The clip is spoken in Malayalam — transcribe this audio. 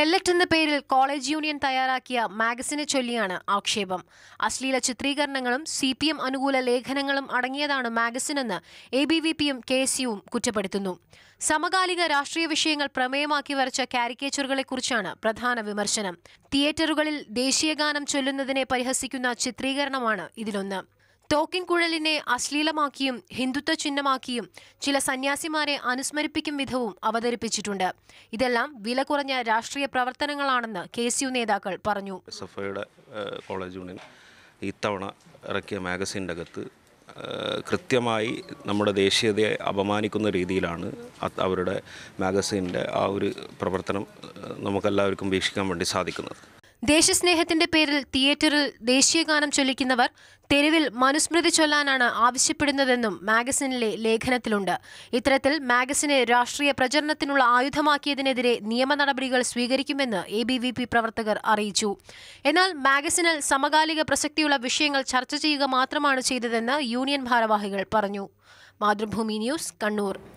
പെല്ലറ്റ് എന്ന പേരിൽ കോളേജ് യൂണിയൻ തയ്യാറാക്കിയ മാഗസിനെ ചൊല്ലിയാണ് ആക്ഷേപം. അശ്ലീല ചിത്രീകരണങ്ങളും സി പി എം അനുകൂല ലേഖനങ്ങളും അടങ്ങിയതാണ് മാഗസിനെന്ന് എ ബി വി പിയും കെ എസ് യുവും കുറ്റപ്പെടുത്തുന്നു. സമകാലിക രാഷ്ട്രീയ വിഷയങ്ങൾ പ്രമേയമാക്കി വരച്ച കാരിക്കേച്ചറുകളെക്കുറിച്ചാണ് പ്രധാന വിമർശനം. തിയേറ്ററുകളിൽ ദേശീയഗാനം ചൊല്ലുന്നതിനെ പരിഹസിക്കുന്ന ചിത്രീകരണമാണ് ഇതിലൊന്ന്. തോക്കിൻ കുഴലിനെ അശ്ലീലമാക്കിയും ഹിന്ദുത്വ ചിഹ്നമാക്കിയും ചില സന്യാസിമാരെ അനുസ്മരിപ്പിക്കും വിധവും അവതരിപ്പിച്ചിട്ടുണ്ട്. ഇതെല്ലാം വില കുറഞ്ഞ രാഷ്ട്രീയ പ്രവർത്തനങ്ങളാണെന്ന് കെ സി യു നേതാക്കൾ പറഞ്ഞു. കോളേജ് യൂണിയൻ ഇത്തവണ ഇറക്കിയ മാഗസിന്റെ അകത്ത് കൃത്യമായി നമ്മുടെ ദേശീയതയെ അപമാനിക്കുന്ന രീതിയിലാണ് അവരുടെ മാഗസിന്റെ ആ ഒരു പ്രവർത്തനം നമുക്കെല്ലാവർക്കും വീക്ഷിക്കാൻ വേണ്ടി സാധിക്കുന്നത്. ദേശസ്നേഹത്തിന്റെ പേരിൽ തിയേറ്ററിൽ ദേശീയഗാനം ചൊല്ലിക്കുന്നവർ തെരുവിൽ മനുസ്മൃതി ചൊല്ലാനാണ് ആവശ്യപ്പെടുന്നതെന്നും മാഗസിനിലെ ലേഖനത്തിലുണ്ട്. ഇത്തരത്തിൽ മാഗസിനെ രാഷ്ട്രീയ പ്രചരണത്തിനുള്ള ആയുധമാക്കിയതിനെതിരെ നിയമ നടപടികൾ സ്വീകരിക്കുമെന്ന് എ ബി വി പി പ്രവർത്തകർ അറിയിച്ചു. എന്നാൽ മാഗസിനിൽ സമകാലിക പ്രസക്തിയുള്ള വിഷയങ്ങൾ ചർച്ച ചെയ്യുക മാത്രമാണ് ചെയ്തതെന്ന് യൂണിയൻ ഭാരവാഹികൾ പറഞ്ഞു. മാതൃഭൂമി ന്യൂസ് കണ്ണൂർ.